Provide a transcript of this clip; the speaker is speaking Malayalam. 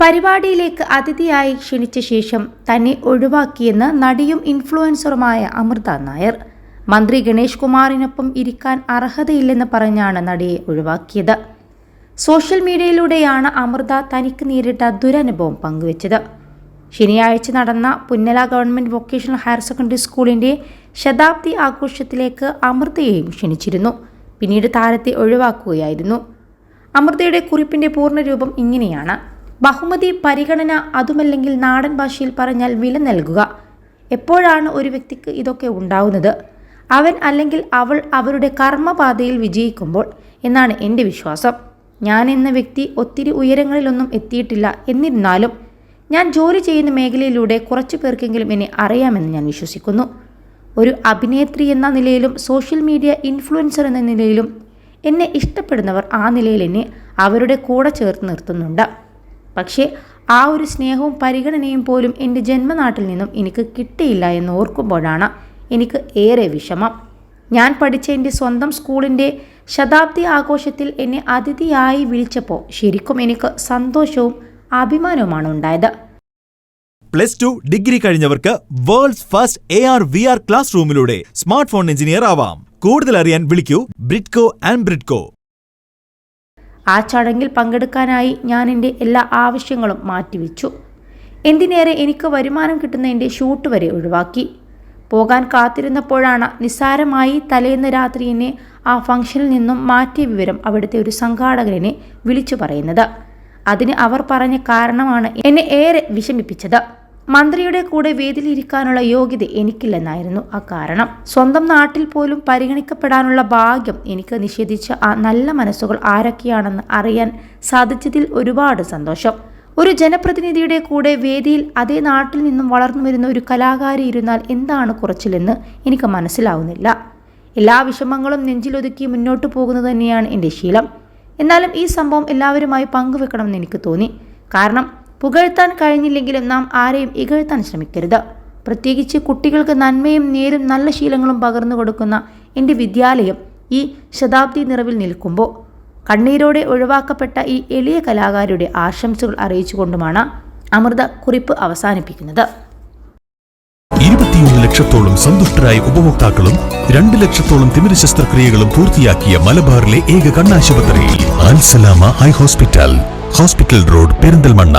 പരിപാടിയിലേക്ക് അതിഥിയായി ക്ഷണിച്ച ശേഷം തന്നെ ഒഴിവാക്കിയെന്ന് നടിയും ഇൻഫ്ലുവൻസറുമായ അമൃത നായർ. മന്ത്രി ഗണേഷ് കുമാറിനൊപ്പം ഇരിക്കാൻ അർഹതയില്ലെന്ന് പറഞ്ഞാണ് നടിയെ ഒഴിവാക്കിയത്. സോഷ്യൽ മീഡിയയിലൂടെയാണ് അമൃത തനിക്ക് നേരിട്ട ദുരനുഭവം പങ്കുവച്ചത്. ശനിയാഴ്ച നടന്ന Punnala government vocational higher secondary സ്കൂളിന്റെ ശതാബ്ദി ആഘോഷത്തിലേക്ക് അമൃതയെയും ക്ഷണിച്ചിരുന്നു. പിന്നീട് താരത്തെ ഒഴിവാക്കുകയായിരുന്നു. അമൃതയുടെ കുറിപ്പിന്റെ പൂർണരൂപം ഇങ്ങനെയാണ്. ബഹുമതി പരിഗണന അതുമല്ലെങ്കിൽ നാടൻ ഭാഷയിൽ പറഞ്ഞാൽ വില നൽകുക. എപ്പോഴാണ് ഒരു വ്യക്തിക്ക് ഇതൊക്കെ ഉണ്ടാവുന്നത്? അവൻ അല്ലെങ്കിൽ അവൾ അവരുടെ കർമ്മപാതയിൽ വിജയിക്കുമ്പോൾ എന്നാണ് എന്റെ വിശ്വാസം. ഞാൻ എന്ന വ്യക്തി ഒത്തിരി ഉയരങ്ങളിലൊന്നും എത്തിയിട്ടില്ല എന്നിരുന്നാലും ഞാൻ ജോലി ചെയ്യുന്ന മേഖലയിലൂടെ കുറച്ചു പേർക്കെങ്കിലും എന്നെ അറിയാമെന്ന് ഞാൻ വിശ്വസിക്കുന്നു. ഒരു അഭിനേത്രി എന്ന നിലയിലും സോഷ്യൽ മീഡിയ ഇൻഫ്ലുവൻസർ എന്ന നിലയിലും എന്നെ ഇഷ്ടപ്പെടുന്നവർ ആ നിലയിൽ എന്നെ അവരുടെ കൂടെ ചേർത്ത് നിർത്തുന്നുണ്ട്. പക്ഷേ ആ ഒരു സ്നേഹവും പരിഗണനയും പോലും എന്റെ ജന്മനാട്ടിൽ നിന്നും എനിക്ക് കിട്ടിയില്ല എന്ന് ഓർക്കുമ്പോഴാണ് എനിക്ക് ഏറെ വിഷമം. ഞാൻ പഠിച്ച എന്റെ സ്വന്തം സ്കൂളിന്റെ ശതാബ്ദി ആഘോഷത്തിൽ എന്നെ അതിഥിയായി വിളിച്ചപ്പോൾ ശരിക്കും എനിക്ക് സന്തോഷവും അഭിമാനവുമാണ് ഉണ്ടായത്. Plus two degree കഴിഞ്ഞവർക്ക് world's first A R V R class റൂമിലൂടെ smart phone engineer ആവാം. കൂടുതൽ അറിയാൻ വിളിക്കൂ ബ്രിഡ്കോ ആൻഡ് ബ്രിഡ്കോ. ആ ചടങ്ങിൽ പങ്കെടുക്കാനായി ഞാൻ എന്റെ എല്ലാ ആവശ്യങ്ങളും മാറ്റിവെച്ചു. എന്തിനേറെ എനിക്ക് വരുമാനം കിട്ടുന്ന എന്റെ ഷൂട്ട് വരെ ഒഴിവാക്കി. പോകാൻ കാത്തിരുന്നപ്പോഴാണ് നിസ്സാരമായി തലേന്ന് രാത്രി എന്നെ ആ ഫംഗ്ഷനിൽ നിന്നും മാറ്റിയ വിവരം അവിടുത്തെ ഒരു സംഘാടകനെ വിളിച്ചു പറയുന്നത്. അതിന് അവർ പറഞ്ഞ കാരണമാണ് എന്നെ ഏറെ വിഷമിപ്പിച്ചത്. മന്ത്രിയുടെ കൂടെ വേദിയിലിരിക്കാനുള്ള യോഗ്യത എനിക്കില്ലെന്നായിരുന്നു കാരണം. സ്വന്തം നാട്ടിൽ പോലും പരിഗണിക്കപ്പെടാനുള്ള ഭാഗ്യം എനിക്ക് നിഷേധിച്ച ആ നല്ല മനസ്സുകൾ ആരൊക്കെയാണെന്ന് അറിയാൻ സാധിച്ചതിൽ ഒരുപാട് സന്തോഷം. ഒരു ജനപ്രതിനിധിയുടെ കൂടെ വേദിയിൽ അതേ നാട്ടിൽ നിന്നും വളർന്നു വരുന്ന ഒരു കലാകാരി ഇരുന്നാൽ എന്താണ് കുറച്ചിലെന്ന് എനിക്ക് മനസ്സിലാവുന്നില്ല. എല്ലാ വിഷമങ്ങളും നെഞ്ചിലൊതുക്കി മുന്നോട്ട് പോകുന്നത് തന്നെയാണ് എന്റെ ശീലം. എന്നാലും ഈ സംഭവം എല്ലാവരുമായി പങ്കുവെക്കണമെന്ന് എനിക്ക് തോന്നി. കാരണം പുകഴ്ത്താൻ കഴിഞ്ഞില്ലെങ്കിലും നാം ആരെയും ഇകഴ്ത്താൻ ശ്രമിക്കരുത്. പ്രത്യേകിച്ച് കുട്ടികൾക്ക് നന്മയും നേരും നല്ല ശീലങ്ങളും പകർന്നു കൊടുക്കുന്ന എന്റെ വിദ്യാലയം ഈ ശതാബ്ദി നിറവിൽ നിൽക്കുമ്പോൾ കണ്ണീരോടെ ഒഴിവാക്കപ്പെട്ട ഈ എളിയ കലാകാരിയുടെ ആശംസകൾ അറിയിച്ചുകൊണ്ടുമാണ് അമൃത കുറിപ്പ് അവസാനിപ്പിക്കുന്നത്. ഇരുപത്തിയൊന്ന് ലക്ഷത്തോളം സന്തുഷ്ടരായ ഉപഭോക്താക്കളും രണ്ട് ലക്ഷത്തോളം തിമിര ശസ്ത്രക്രിയകളും പൂർത്തിയാക്കിയ മലബാറിലെ ഏക കണ്ണാശുപത്രി Alsalama eye hospital hospital road Perinthalmanna.